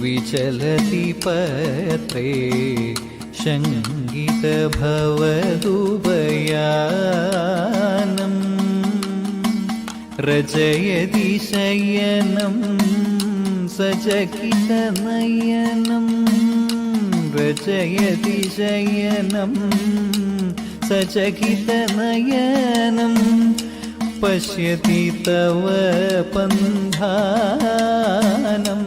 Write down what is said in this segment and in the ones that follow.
विचलति पत्रे शङ्कितभवदुभयानम् रचयति शयनं सचकितनयनं रचयति शयनं सचकितनयनं पश्यति तव पन्धानम्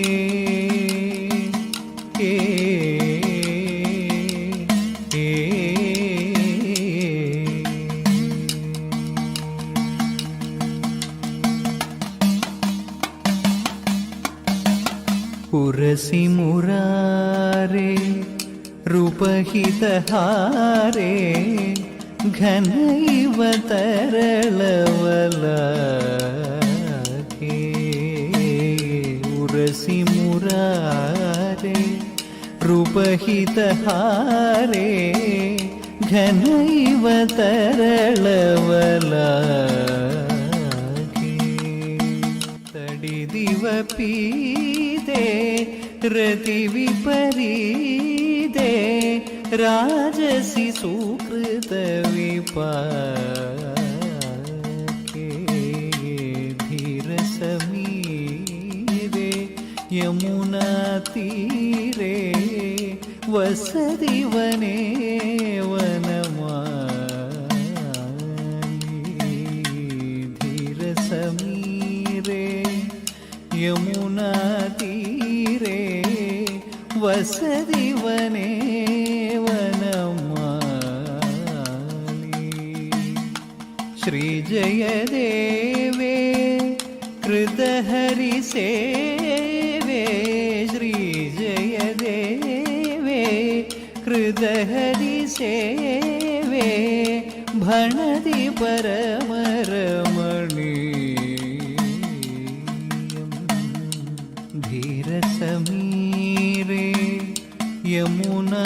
ಕಿತಹಾರೆ ಘನೈವ ತರಳವಲ ಉರಸಿ ಮುರಾರೆ ರೂಪಹಿತಹಾರೆ ಘನೈವ ತರಳವಲ ತಡಿದಿವ ಪೀದೆ ರತಿ ವಿಪರೀದೆ धीर समीरे यमुना तीरे वसति वने वनमा धीरसमीरे यमुनातीरे वसति वने जयदेवे कृतहरिसेवे श्रीजयदेवे कृतहरिसेवे भणति धीर समीरे यमुना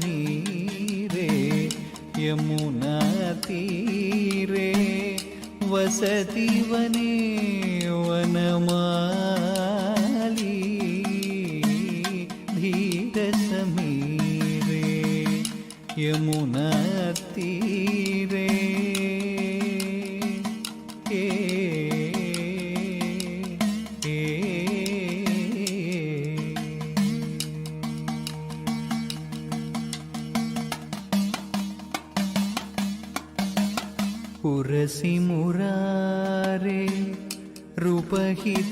మీరే యమునా తీరే వసతి వనే వనమాలి ధీర సమీరే యమునా తీరే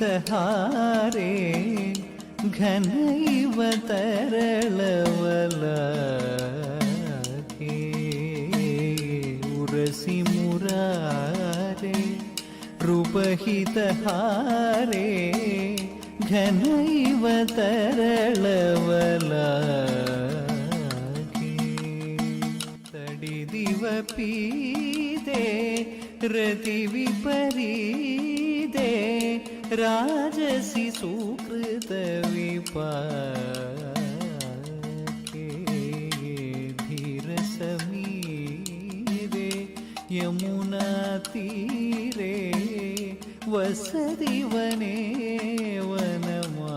हारे घन तरलवे उरसी मुरारे रूप रूपहित हारे घन तरलवे तड़ी दिव पी दे रति विपरी दे राजसि समीरे यमुना यमुनातीरे वसति वने वनमा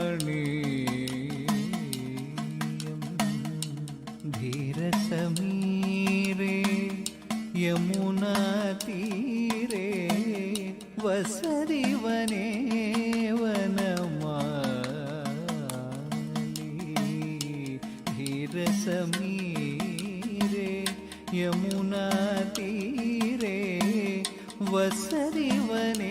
வசரிவனே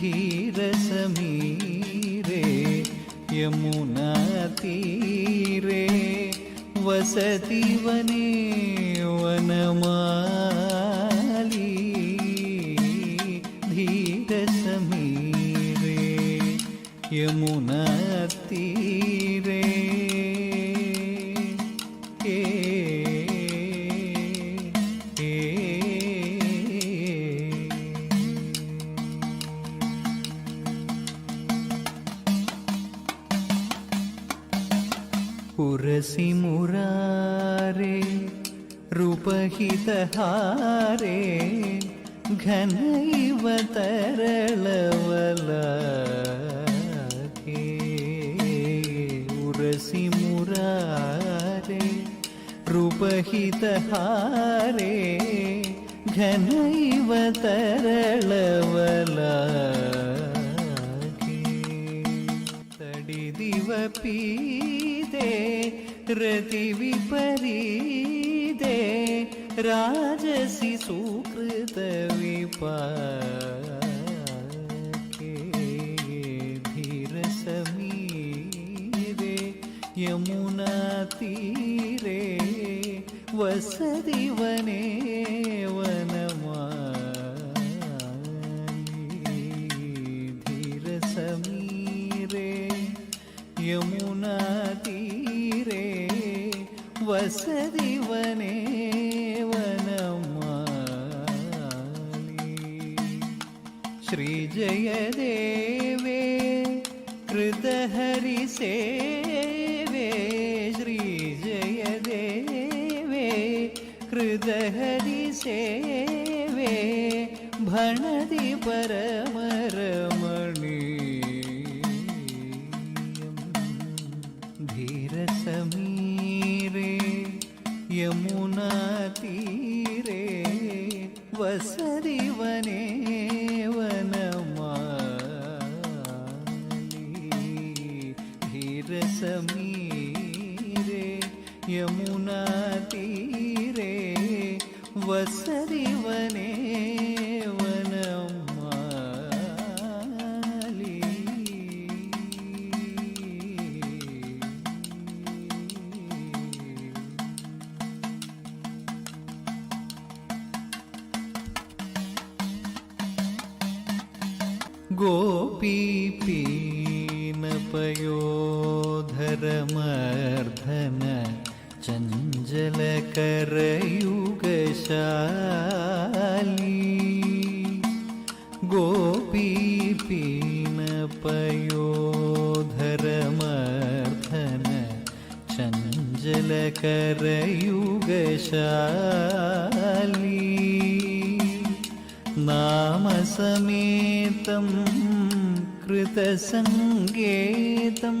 धीरसमीरे यमुना तीरे वसति वने ರೂಪಹಿತಹಾರೇ ಘನೈವ ತರಳವಲೇ उरसि मुरारे ರೂಪಹಿತಹಾರೇ ಘನೈವ ತರಳವಲೇ ತಡಿದಿವ ಪೀದೆ ರತಿ ವಿಪರೀ राजसि सुकृतविपाके धीरसमीरे यमुनातीरे वसदी वने वसदि वने श्री जय कृत हरि जय देवे कृत हरि सेवे परम ரசமீரே யமுனா தீரே வசரிவனே പ്രാർത്ഥന ചഞ്ചലകരയുഗശാലി ഗോപീപീണപയോധരമർദ്ധന ചഞ്ചലകരയുഗശാലി നാമസമേതം कृतसङ्गेतम्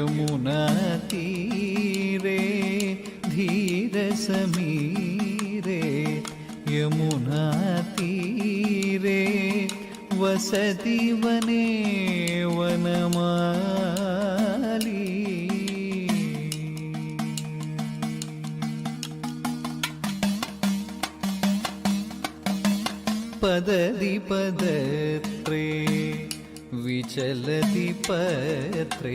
യമുനാ തീരേ ധീര സമീരേ യമുനാ തീരേ വസതി വനേ വനമാലി പദതി പദത്രേ विचलति पत्रे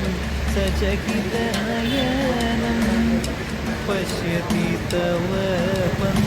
സജകിതനയനം പശ്യതി തവ